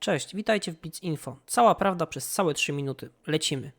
Cześć, witajcie w Blitz Info. Cała prawda przez całe 3 minuty. Lecimy.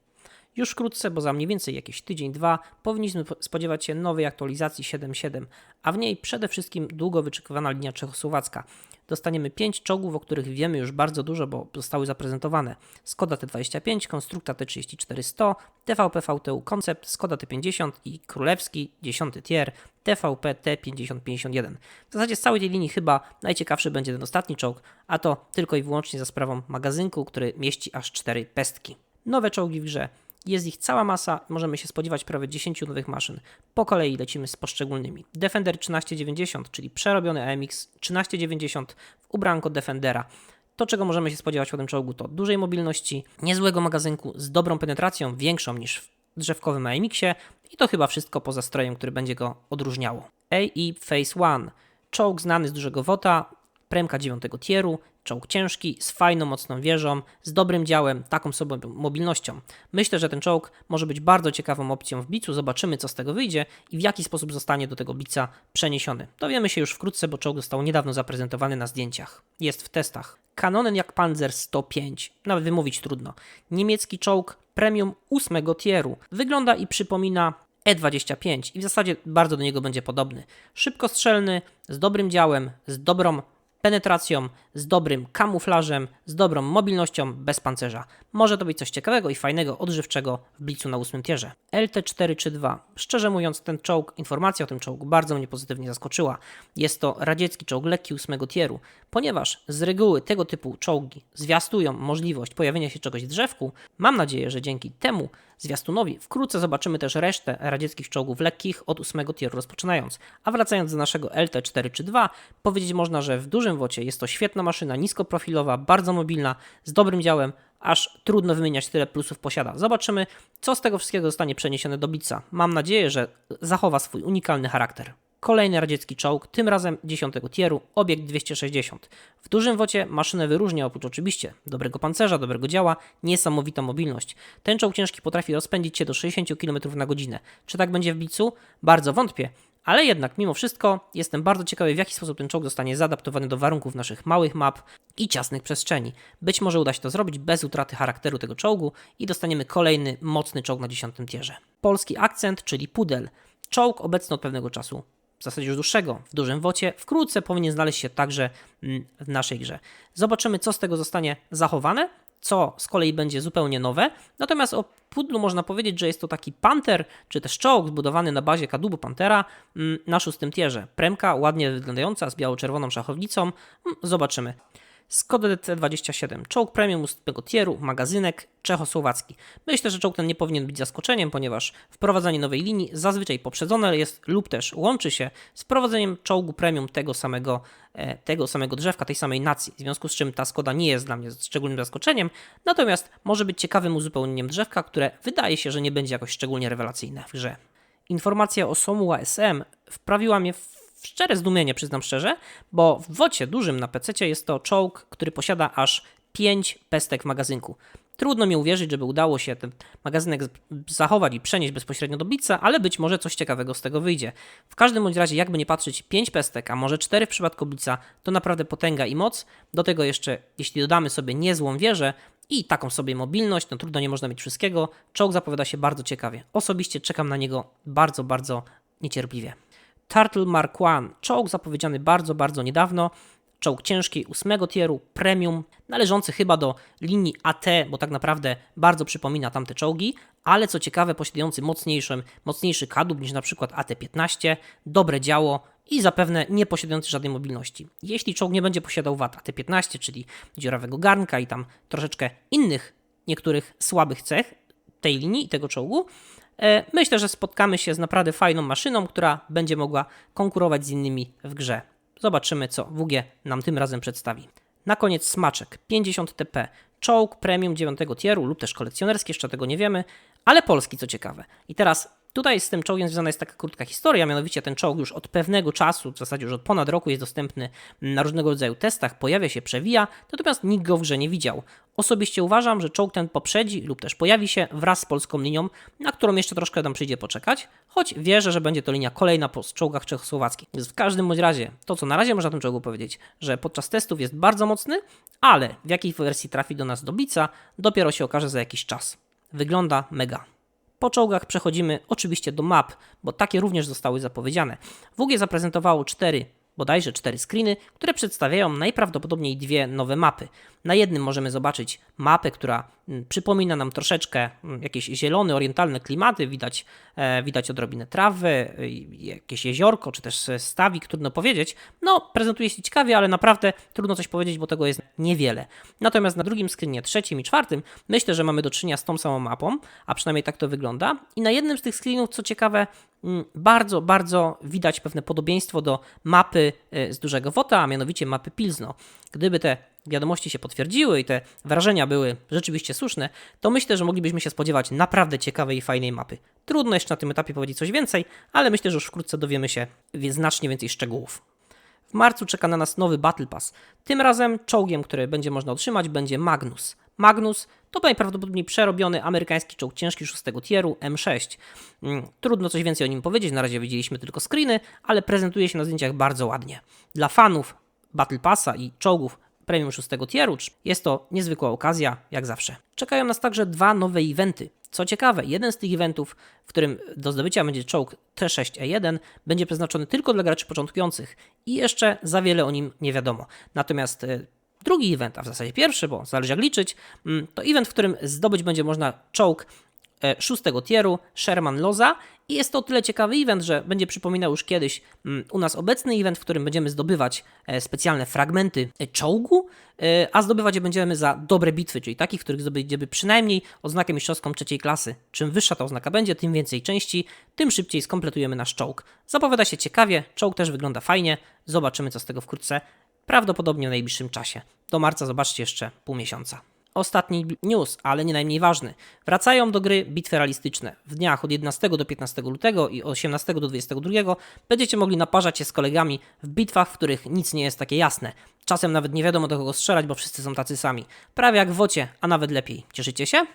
Już wkrótce, bo za mniej więcej jakieś tydzień, dwa, powinniśmy po- spodziewać się nowej aktualizacji 7.7, a w niej przede wszystkim długo wyczekiwana linia czechosłowacka. Dostaniemy 5 czołgów, o których wiemy już bardzo dużo, bo zostały zaprezentowane. Skoda T25, Konstrukta T34100, TVP VTU Concept, Skoda T50 i Królewski 10 tier TVP T5051. W zasadzie z całej tej linii chyba najciekawszy będzie ten ostatni czołg, a to tylko i wyłącznie za sprawą magazynku, który mieści aż 4 pestki. Nowe czołgi w grze. Jest ich cała masa, możemy się spodziewać prawie 10 nowych maszyn. Po kolei lecimy z poszczególnymi. Defender 1390, czyli przerobiony AMX 1390 w ubranko Defendera. To, czego możemy się spodziewać po tym czołgu, to dużej mobilności, niezłego magazynku z dobrą penetracją, większą niż w drzewkowym AMX-ie i to chyba wszystko poza strojem, który będzie go odróżniało. AE Phase 1. Czołg znany z dużego wota, premka 9 tieru, czołg ciężki, z fajną, mocną wieżą, z dobrym działem, taką sobie mobilnością. Myślę, że ten czołg może być bardzo ciekawą opcją w blicu, zobaczymy co z tego wyjdzie i w jaki sposób zostanie do tego blica przeniesiony. Dowiemy się już wkrótce, bo czołg został niedawno zaprezentowany na zdjęciach. Jest w testach. Kanonen jak Panzer 105, nawet wymówić trudno. Niemiecki czołg premium 8 tieru. Wygląda i przypomina E25 i w zasadzie bardzo do niego będzie podobny. Szybkostrzelny, z dobrym działem, z dobrą penetracją, z dobrym kamuflażem, z dobrą mobilnością, bez pancerza. Może to być coś ciekawego i fajnego, odżywczego w blicu na 8 tierze. LT432. Szczerze mówiąc, ten czołg, informacja o tym czołgu bardzo mnie pozytywnie zaskoczyła. Jest to radziecki czołg lekki 8 tieru, ponieważ z reguły tego typu czołgi zwiastują możliwość pojawienia się czegoś w drzewku, mam nadzieję, że dzięki temu zwiastunowi wkrótce zobaczymy też resztę radzieckich czołgów lekkich od 8 tieru rozpoczynając. A wracając do naszego LT432, powiedzieć można, że w dużym wocie jest to świetna maszyna, niskoprofilowa, bardzo mobilna, z dobrym działem, aż trudno wymieniać tyle plusów posiada. Zobaczymy, co z tego wszystkiego zostanie przeniesione do Bica. Mam nadzieję, że zachowa swój unikalny charakter. Kolejny radziecki czołg, tym razem 10 tieru, obiekt 260. W dużym wocie maszynę wyróżnia oprócz oczywiście dobrego pancerza, dobrego działa, niesamowita mobilność. Ten czołg ciężki potrafi rozpędzić się do 60 km na godzinę. Czy tak będzie w Blicu? Bardzo wątpię. Ale jednak, mimo wszystko, jestem bardzo ciekawy, w jaki sposób ten czołg zostanie zaadaptowany do warunków naszych małych map i ciasnych przestrzeni. Być może uda się to zrobić bez utraty charakteru tego czołgu i dostaniemy kolejny mocny czołg na 10 tierze. Polski akcent, czyli pudel. Czołg obecny od pewnego czasu w zasadzie już dłuższego, w dużym wocie, wkrótce powinien znaleźć się także mm, w naszej grze. Zobaczymy, co z tego zostanie zachowane, co z kolei będzie zupełnie nowe. Natomiast o pudlu można powiedzieć, że jest to taki panter, czy też czołg zbudowany na bazie kadłubu pantera mm, na szóstym tierze. Premka ładnie wyglądająca z biało-czerwoną szachownicą. Mm, Zobaczymy. Skoda DT27, czołg premium 8 tieru, magazynek czechosłowacki. Myślę, że czołg ten nie powinien być zaskoczeniem, ponieważ wprowadzanie nowej linii zazwyczaj poprzedzone jest lub też łączy się z wprowadzeniem czołgu premium tego samego, e, tego samego drzewka, tej samej nacji. W związku z czym ta Skoda nie jest dla mnie szczególnym zaskoczeniem, natomiast może być ciekawym uzupełnieniem drzewka, które wydaje się, że nie będzie jakoś szczególnie rewelacyjne w grze. Informacja o Somuła SM wprawiła mnie w szczere zdumienie, przyznam szczerze, bo w wocie dużym na PC jest to czołg, który posiada aż 5 pestek w magazynku. Trudno mi uwierzyć, żeby udało się ten magazynek zachować i przenieść bezpośrednio do Blitza, ale być może coś ciekawego z tego wyjdzie. W każdym bądź razie, jakby nie patrzeć, 5 pestek, a może 4 w przypadku Blitza, to naprawdę potęga i moc. Do tego jeszcze, jeśli dodamy sobie niezłą wieżę i taką sobie mobilność, no trudno nie można mieć wszystkiego, czołg zapowiada się bardzo ciekawie. Osobiście czekam na niego bardzo, bardzo niecierpliwie. Turtle Mark I, czołg zapowiedziany bardzo, bardzo niedawno. Czołg ciężki 8 tieru, premium, należący chyba do linii AT, bo tak naprawdę bardzo przypomina tamte czołgi, ale co ciekawe, posiadający mocniejszy, mocniejszy kadłub niż na przykład AT-15, dobre działo i zapewne nie posiadający żadnej mobilności. Jeśli czołg nie będzie posiadał wad AT-15, czyli dziurawego garnka i tam troszeczkę innych niektórych słabych cech tej linii i tego czołgu, Myślę, że spotkamy się z naprawdę fajną maszyną, która będzie mogła konkurować z innymi w grze. Zobaczymy, co WG nam tym razem przedstawi. Na koniec smaczek 50 TP, czołg premium 9 tieru lub też kolekcjonerski, jeszcze tego nie wiemy, ale polski co ciekawe. I teraz Tutaj z tym czołgiem związana jest taka krótka historia, mianowicie ten czołg już od pewnego czasu, w zasadzie już od ponad roku jest dostępny na różnego rodzaju testach, pojawia się, przewija, natomiast nikt go w grze nie widział. Osobiście uważam, że czołg ten poprzedzi lub też pojawi się wraz z polską linią, na którą jeszcze troszkę nam przyjdzie poczekać, choć wierzę, że będzie to linia kolejna po czołgach czechosłowackich. Więc w każdym bądź razie, to co na razie można o tym czołgu powiedzieć, że podczas testów jest bardzo mocny, ale w jakiej wersji trafi do nas do Blica, dopiero się okaże za jakiś czas. Wygląda mega. Po czołgach przechodzimy oczywiście do map, bo takie również zostały zapowiedziane. WG zaprezentowało cztery bodajże cztery screeny, które przedstawiają najprawdopodobniej dwie nowe mapy. Na jednym możemy zobaczyć mapę, która mm, przypomina nam troszeczkę mm, jakieś zielone, orientalne klimaty, widać, e, widać odrobinę trawy, jakieś jeziorko, czy też stawik, trudno powiedzieć. No, prezentuje się ciekawie, ale naprawdę trudno coś powiedzieć, bo tego jest niewiele. Natomiast na drugim screenie, trzecim i czwartym, myślę, że mamy do czynienia z tą samą mapą, a przynajmniej tak to wygląda. I na jednym z tych screenów, co ciekawe, mm, bardzo, bardzo widać pewne podobieństwo do mapy e, z dużego wota, a mianowicie mapy Pilzno. Gdyby te wiadomości się potwierdziły i te wrażenia były rzeczywiście słuszne, to myślę, że moglibyśmy się spodziewać naprawdę ciekawej i fajnej mapy. Trudno jeszcze na tym etapie powiedzieć coś więcej, ale myślę, że już wkrótce dowiemy się znacznie więcej szczegółów. W marcu czeka na nas nowy Battle Pass. Tym razem czołgiem, który będzie można otrzymać, będzie Magnus. Magnus to najprawdopodobniej przerobiony amerykański czołg ciężki 6 tieru M6. Mm, trudno coś więcej o nim powiedzieć, na razie widzieliśmy tylko screeny, ale prezentuje się na zdjęciach bardzo ładnie. Dla fanów Battle Passa i czołgów premium 6 tieru. Jest to niezwykła okazja, jak zawsze. Czekają nas także dwa nowe eventy. Co ciekawe, jeden z tych eventów, w którym do zdobycia będzie czołg T6E1, będzie przeznaczony tylko dla graczy początkujących i jeszcze za wiele o nim nie wiadomo. Natomiast e, drugi event, a w zasadzie pierwszy, bo zależy jak liczyć, mm, to event, w którym zdobyć będzie można czołg E, szóstego tieru Sherman Loza i jest to o tyle ciekawy event, że będzie przypominał już kiedyś mm, u nas obecny event, w którym będziemy zdobywać e, specjalne fragmenty e, czołgu, a zdobywać je będziemy za dobre bitwy, czyli takich, których zdobędziemy przynajmniej oznakę mistrzowską trzeciej klasy. Czym wyższa ta oznaka będzie, tym więcej części, tym szybciej skompletujemy nasz czołg. Zapowiada się ciekawie, czołg też wygląda fajnie, zobaczymy co z tego wkrótce, prawdopodobnie w najbliższym czasie. Do marca zobaczcie jeszcze pół miesiąca. Ostatni news, ale nie najmniej ważny. Wracają do gry bitwy realistyczne. W dniach od 11 do 15 lutego i od 18 do 22 będziecie mogli naparzać się z kolegami w bitwach, w których nic nie jest takie jasne. Czasem nawet nie wiadomo do kogo strzelać, bo wszyscy są tacy sami. Prawie jak w wocie, a nawet lepiej. Cieszycie się?